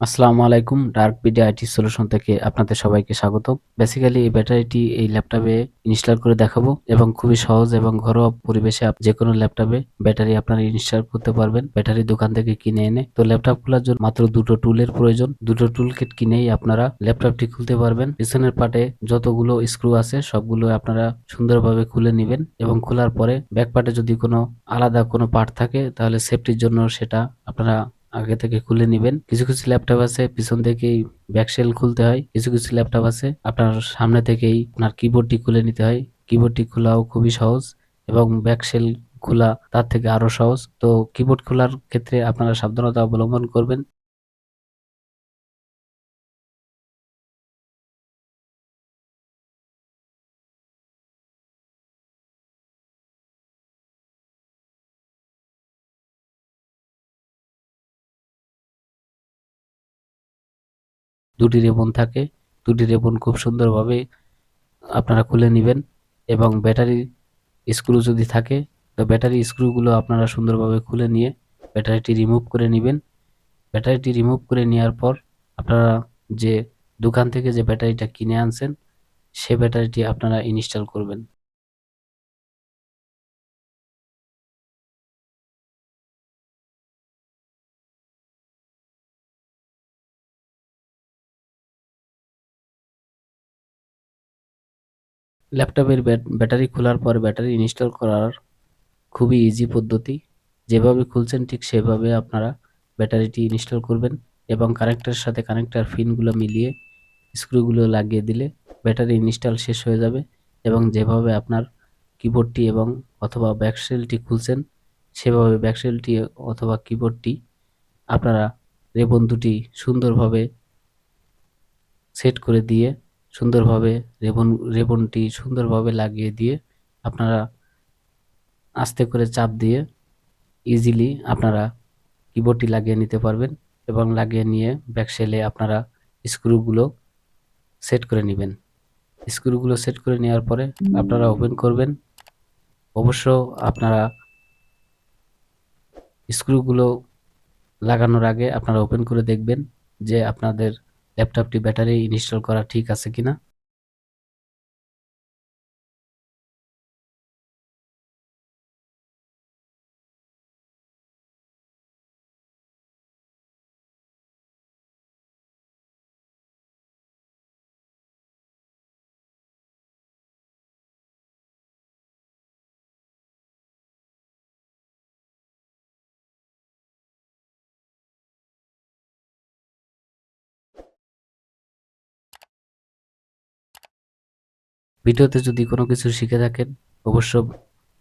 আসসালামু আলাইকুম dark BD IT solution থেকে আপনাদের সবাইকে স্বাগত। বেসিক্যালি এই ব্যাটারিটি এই ল্যাপটপে ইনস্টল করে দেখাবো এবং খুবই সহজ এবং ঘরোয়া পরিবেশে যে কোনো ল্যাপটপে ব্যাটারি আপনারা ইনস্টল করতে পারবেন, ব্যাটারি দোকান থেকে কিনে এনে। তো ল্যাপটপ খোলার জন্য মাত্র দুটো টুলের প্রয়োজন। দুটো টুল কিট কিনেই আপনারা ল্যাপটপটি খুলতে পারবেন। পিছনের পার্টে যতগুলো স্ক্রু আছে, সবগুলো আপনারা সুন্দরভাবে খুলে নেবেন এবং খোলার পরে ব্যাক পার্টে যদি কোনো আলাদা কোনো পার্ট থাকে, তাহলে সেফটির জন্য সেটা আপনারা আগে থেকে খুলে নেবেন। কিছু কিছু ল্যাপটপ আছে, পিছন থেকেই ব্যাকসেল খুলতে হয়। কিছু কিছু ল্যাপটপ আছে, আপনার সামনে থেকেই আপনার কিবোর্ডটি খুলে নিতে হয়। কিবোর্ডটি খোলাও খুবই সহজ এবং ব্যাকসেল খোলা তার থেকে আরও সহজ। তো কিবোর্ড খোলার ক্ষেত্রে আপনারা সাবধানতা অবলম্বন করবেন। দুটি রেবন থাকে। দুটি রেবন খুব সুন্দরভাবে আপনারা খুলে নেবেন এবং ব্যাটারি স্ক্রু যদি থাকে, তো ব্যাটারি স্ক্রুগুলো আপনারা সুন্দরভাবে খুলে নিয়ে ব্যাটারিটি রিমুভ করে নেবেন। ব্যাটারিটি রিমুভ করে নেওয়ার পর আপনারা যে দোকান থেকে যে ব্যাটারিটা কিনে আনছেন, সে ব্যাটারিটি আপনারা ইনস্টল করবেন। ল্যাপটপের ব্যাট- ব্যাটারি খোলার পর ব্যাটারি ইনস্টল করার খুবই ইজি পদ্ধতি। যেভাবে খুলছেন ঠিক সেভাবে আপনারা ব্যাটারিটি ইনস্টল করবেন এবং কানেক্টরের সাথে কানেক্টর ফিনগুলো মিলিয়ে স্ক্রুগুলো লাগিয়ে দিলে ব্যাটারি ইনস্টল শেষ হয়ে যাবে এবং যেভাবে আপনার কিবোর্ডটি এবং অথবা ব্যাকসেলটি খুলছেন, সেভাবে ব্যাকসেলটি অথবা কিবোর্ডটি আপনারা রেবন দুটি সুন্দরভাবে সেট করে দিয়ে সুন্দরভাবে রেবন, রেবনটি সুন্দরভাবে লাগিয়ে দিয়ে আপনারা আস্তে করে চাপ দিয়ে ইজিলি আপনারা কিবোর্ডটি লাগিয়ে নিতে পারবেন এবং লাগিয়ে নিয়ে ব্যাকসেলে আপনারা স্ক্রুগুলো সেট করে নেবেন। স্ক্রুগুলো সেট করে নেওয়ার পরে আপনারা ওপেন করবেন। অবশ্য আপনারা স্ক্রুগুলো লাগানোর আগে আপনারা ওপেন করে দেখবেন যে আপনাদের ল্যাপটপটি ব্যাটারি ইনস্টল করা ঠিক আছে কিনা? ভিডিওতে যদি কোনো কিছু শিখে থাকেন, অবশ্য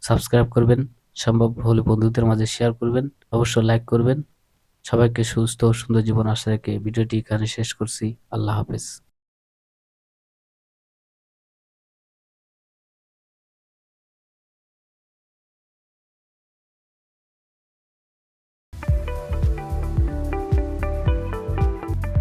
সাবস্ক্রাইব করবেন। সম্ভব হলে বন্ধুদের মাঝে শেয়ার করবেন, অবশ্য লাইক করবেন। সবাইকে সুস্থ ও সুন্দর জীবন আশা রেখে ভিডিওটি এখানে শেষ করছি। আল্লাহ হাফেজ।